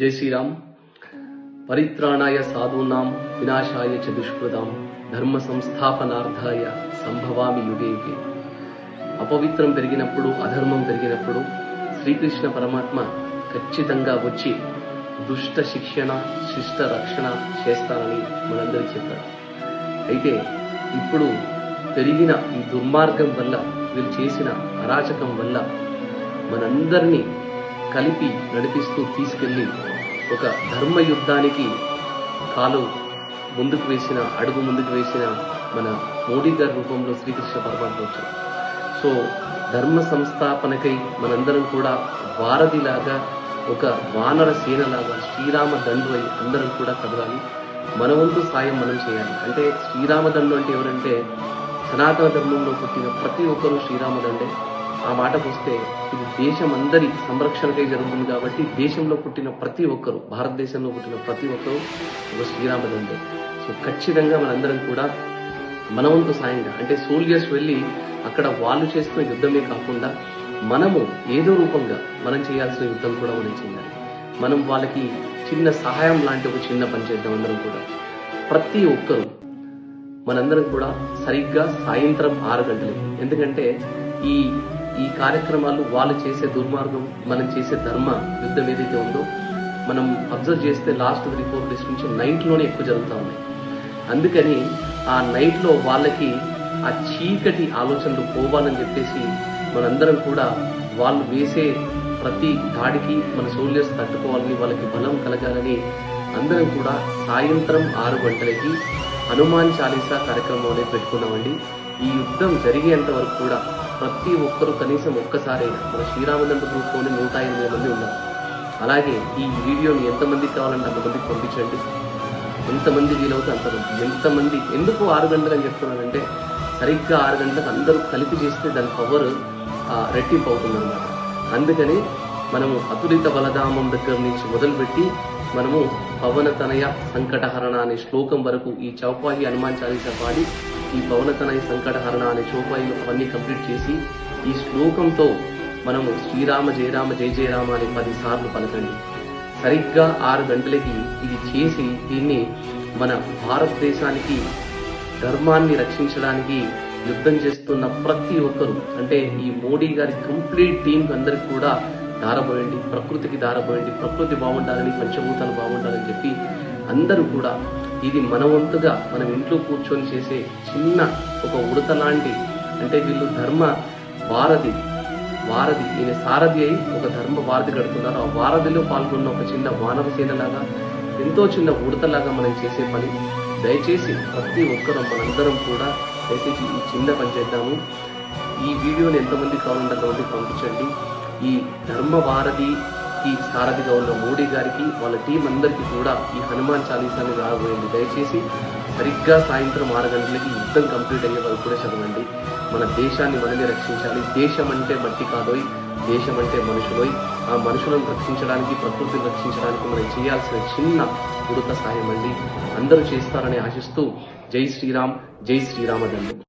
జై శ్రీరామ్. పరిత్రాణాయ సాధూనాం వినాశాయ చ దుష్కృతాం ధర్మ సంస్థాపనార్థాయ సంభవామి యుగే యుగే అపవిత్రం పెరిగినప్పుడు అధర్మం పెరిగినప్పుడు శ్రీకృష్ణ పరమాత్మ ఖచ్చితంగా వచ్చి దుష్ట శిక్షణ శిష్ట రక్షణ చేస్తానని మనందరికీ చెప్పారు. అయితే ఇప్పుడు పెరిగిన ఈ దుర్మార్గం వల్ల వీళ్ళు చేసిన అరాచకం వల్ల మనందరినీ కలిపి నడిపిస్తూ తీసుకెళ్ళి ఒక ధర్మ యుద్ధానికి కాలు ముందుకు వేసిన అడుగు ముందుకు వేసిన మన మోడీ గారి రూపంలో శ్రీకృష్ణ పరమాత్మ వచ్చారు. సో ధర్మ సంస్థాపనకై మనందరం కూడా వారధిలాగా ఒక వానర సేనలాగా శ్రీరామ దండు అయి అందరం కూడా కదలాలి. మన వంతు సాయం మనం చేయాలి. అంటే శ్రీరామ దండు అంటే ఎవరంటే సనాతన ధర్మంలో పుట్టిన ప్రతి ఒక్కరూ శ్రీరామదండే ఆ మాటకు వస్తే ఇది దేశం అందరి సంరక్షణకై జరుగుతుంది కాబట్టి దేశంలో పుట్టిన ప్రతి ఒక్కరు భారతదేశంలో పుట్టిన ప్రతి ఒక్కరు ఒక శ్రీరామదండే సో ఖచ్చితంగా మనందరం కూడా మనవంతు సాయంగా అంటే సోల్జర్స్ వెళ్ళి అక్కడ వాళ్ళు చేస్తున్న యుద్ధమే కాకుండా మనము ఏదో రూపంగా మనం చేయాల్సిన యుద్ధం కూడా మనం చేయాలి. మనం వాళ్ళకి చిన్న సహాయం లాంటి ఒక చిన్న పని చేద్దాం అందరం కూడా. ప్రతి ఒక్కరు మనందరం కూడా సరిగ్గా సాయంత్రం ఆరు గంటలకి ఎందుకంటే ఈ ఈ కార్యక్రమాలు వాళ్ళు చేసే దుర్మార్గం మనం చేసే ధర్మ యుద్ధం ఏదైతే ఉందో మనం అబ్జర్వ్ చేస్తే లాస్ట్ త్రీ ఫోర్ డేస్ నుంచి నైట్లోనే ఎక్కువ జరుగుతూ ఉన్నాయి. అందుకని ఆ నైట్లో వాళ్ళకి ఆ చీకటి ఆలోచనలు పోవాలని చెప్పేసి మనందరం కూడా వాళ్ళు వేసే ప్రతి దాడికి మన సోల్జర్స్ తట్టుకోవాలని వాళ్ళకి బలం కలగాలని అందరం కూడా సాయంత్రం ఆరు గంటలకి హనుమాన్ చాలీసా కార్యక్రమం అనేది పెట్టుకున్నామండి. ఈ యుద్ధం జరిగేంత వరకు కూడా ప్రతి ఒక్కరూ కనీసం ఒక్కసారైనా మన శ్రీరామదండ గ్రూప్లోనే నూట ఎనిమిది మంది ఉన్నారు. అలాగే ఈ వీడియోని ఎంతమందికి కావాలంటే అంతమందికి పంపించండి. ఎంతమంది వీలవుతే అంతమంది. ఎంతమంది ఎందుకు ఆరు గంటలు అని చెప్తున్నానంటే సరిగ్గా ఆరు గంటలకు అందరూ కలిపి చేస్తే దాని పవర్ రెట్టింపు అవుతుంది అందుకని మనము అతులిత బలధామం దగ్గర నుంచి మొదలుపెట్టి మనము పవన తనయ సంకటహరణ అనే శ్లోకం వరకు ఈ చౌపాయి హనుమాన్ చాలీసా పాడి ఈ పవనతన సంకటహరణ అనే చోపాయిలు అవన్నీ కంప్లీట్ చేసి ఈ శ్లోకంతో మనము శ్రీరామ జయరామ జయ జయరామ అని పది సార్లు పలకండి. సరిగ్గా ఆరు గంటలకి ఇది చేసి దీన్ని మన భారతదేశానికి ధర్మాన్ని రక్షించడానికి యుద్ధం చేస్తున్న ప్రతి ఒక్కరు అంటే ఈ మోడీ గారి కంప్లీట్ టీం అందరికి కూడా దారబోయండి ప్రకృతికి దారబోయండి ప్రకృతి బాగుండాలని పంచభూతాలు బాగుండాలని చెప్పి అందరూ కూడా ఇది మన వంతుగా మనం ఇంట్లో కూర్చొని చేసే చిన్న ఒక ఉడత లాంటి అంటే వీళ్ళు ధర్మ వారధి. వారధి ఈయన సారథి అయి ఒక ధర్మ వారధి కడుతున్నారు. ఆ వారధిలో పాల్గొన్న ఒక చిన్న మానవ సేనలాగా ఎంతో చిన్న ఉడతలాగా మనం చేసే పని. దయచేసి ప్రతి ఒక్కరూ మనందరం కూడా దయచేసి ఈ చిన్న పని చేద్దాము. ఈ వీడియోని ఎంతమంది కావాలంటే అంతమందికి పంపించండి. ఈ ధర్మ వారధి ఈ సారథిగా ఉన్న మోడీ గారికి వాళ్ళ టీం అందరికీ కూడా ఈ హనుమాన్ చాలీసాని రాబోయింది దయచేసి సరిగ్గా సాయంత్రం ఆరు గంటలకి యుద్ధం కంప్లీట్ అయ్యే వరకు కూడా చదవండి. మన దేశాన్ని మనమే రక్షించాలి. దేశం అంటే మట్టి కాదోయ్ దేశం అంటే మనుషులోయ్. ఆ మనుషులను రక్షించడానికి ప్రకృతిని రక్షించడానికి మనం చేయాల్సిన చిన్న ఉడత సాయం అండి. అందరూ చేస్తారని ఆశిస్తూ జై శ్రీరామ్ జై శ్రీరామదండి.